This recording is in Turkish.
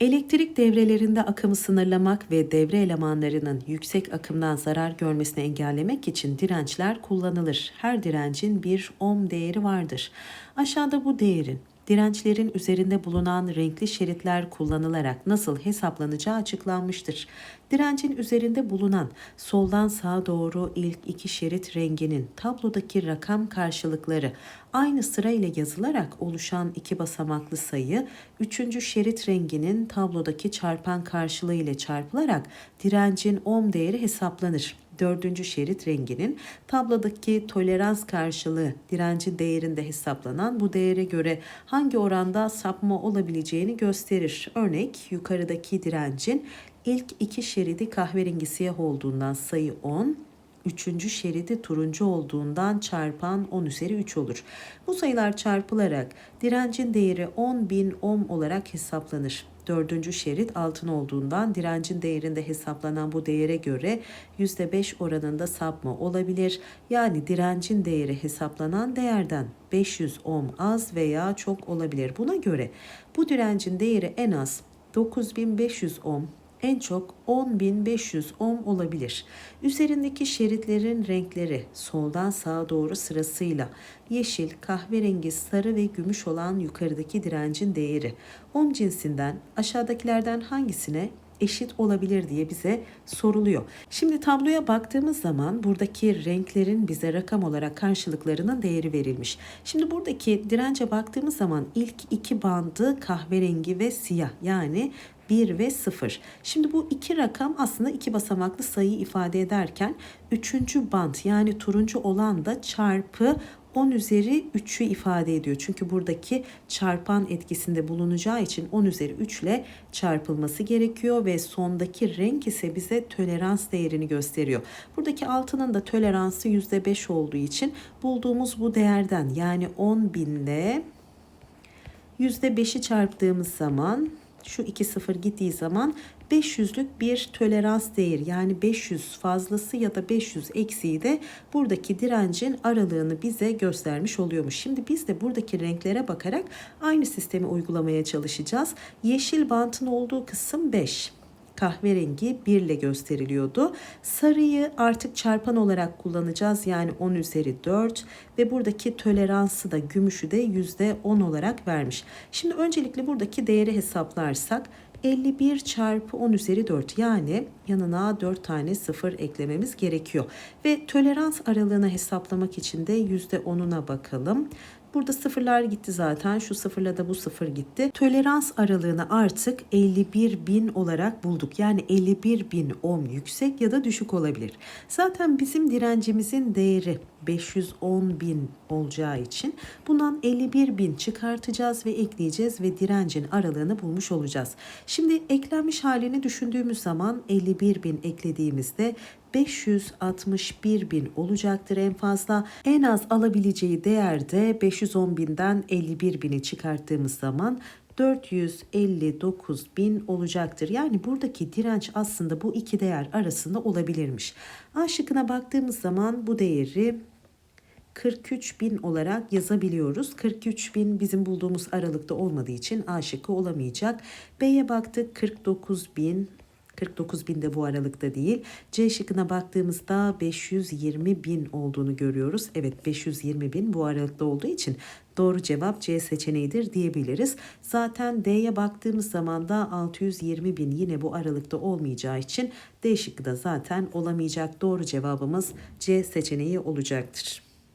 Elektrik devrelerinde akımı sınırlamak ve devre elemanlarının yüksek akımdan zarar görmesini engellemek için dirençler kullanılır. Her direncin bir ohm değeri vardır. Aşağıda bu değerin dirençlerin üzerinde bulunan renkli şeritler kullanılarak nasıl hesaplanacağı açıklanmıştır. Direncin üzerinde bulunan soldan sağa doğru ilk iki şerit renginin tablodaki rakam karşılıkları aynı sıra ile yazılarak oluşan iki basamaklı sayı, üçüncü şerit renginin tablodaki çarpan karşılığı ile çarpılarak direncin ohm değeri hesaplanır dördüncü şerit renginin tablodaki tolerans karşılığı direncin değerinde hesaplanan bu değere göre hangi oranda sapma olabileceğini gösterir. Örnek yukarıdaki direncin ilk iki şeridi kahverengi siyah olduğundan sayı 10, üçüncü şeridi turuncu olduğundan çarpan 10 üzeri 3 olur. Bu sayılar çarpılarak direncin değeri 10.000 ohm olarak hesaplanır. Dördüncü şerit altın olduğundan direncin değerinde hesaplanan bu değere göre %5 oranında sapma olabilir. Yani direncin değeri hesaplanan değerden 500 ohm az veya çok olabilir. Buna göre bu direncin değeri en az 9500 ohm en çok 10.500 ohm olabilir. Üzerindeki şeritlerin renkleri soldan sağa doğru sırasıyla yeşil, kahverengi, sarı ve gümüş olan yukarıdaki direncin değeri ohm cinsinden aşağıdakilerden hangisine eşit olabilir diye bize soruluyor. Şimdi tabloya baktığımız zaman buradaki renklerin bize rakam olarak karşılıklarının değeri verilmiş. Şimdi buradaki dirence baktığımız zaman ilk iki bandı kahverengi ve siyah yani 1 ve 0. Şimdi bu iki rakam aslında iki basamaklı sayı ifade ederken üçüncü bant yani turuncu olan da çarpı 10 üzeri 3'ü ifade ediyor. Çünkü buradaki çarpan etkisinde bulunacağı için 10 üzeri 3 ile çarpılması gerekiyor ve sondaki renk ise bize tolerans değerini gösteriyor. Buradaki altının da toleransı %5 olduğu için bulduğumuz bu değerden yani 10 binle %5'i çarptığımız zaman şu iki sıfır gittiği zaman 500'lük bir tolerans değeri yani 500 fazlası ya da 500 eksiği de buradaki direncin aralığını bize göstermiş oluyormuş. Şimdi biz de buradaki renklere bakarak aynı sistemi uygulamaya çalışacağız. Yeşil bantın olduğu kısım 5 kahverengi 1 ile gösteriliyordu. Sarıyı artık çarpan olarak kullanacağız. Yani 10 üzeri 4 ve buradaki toleransı da gümüşü de %10 olarak vermiş. Şimdi öncelikle buradaki değeri hesaplarsak 51 çarpı 10 üzeri 4 yani yanına 4 tane sıfır eklememiz gerekiyor. Ve tolerans aralığını hesaplamak için de %10'una bakalım. Burada sıfırlar gitti zaten. Şu sıfırla da bu sıfır gitti. Tolerans aralığını artık 51 bin olarak bulduk. Yani 51 bin ohm yüksek ya da düşük olabilir. Zaten bizim direncimizin değeri 510 bin olacağı için bundan 51 bin çıkartacağız ve ekleyeceğiz ve direncin aralığını bulmuş olacağız. Şimdi eklenmiş halini düşündüğümüz zaman 51 bin eklediğimizde 561 bin olacaktır en fazla. En az alabileceği değerde 510 binden 51 bini çıkarttığımız zaman 459 bin olacaktır. Yani buradaki direnç aslında bu iki değer arasında olabilirmiş. A şıkkına baktığımız zaman bu değeri 43 bin olarak yazabiliyoruz. 43 bin bizim bulduğumuz aralıkta olmadığı için A olamayacak. B'ye baktık 49 bin 49 bin de bu aralıkta değil. C şıkkına baktığımızda 520 bin olduğunu görüyoruz. Evet 520 bin bu aralıkta olduğu için doğru cevap C seçeneğidir diyebiliriz. Zaten D'ye baktığımız zaman da 620 bin yine bu aralıkta olmayacağı için D şıkkı da zaten olamayacak. Doğru cevabımız C seçeneği olacaktır.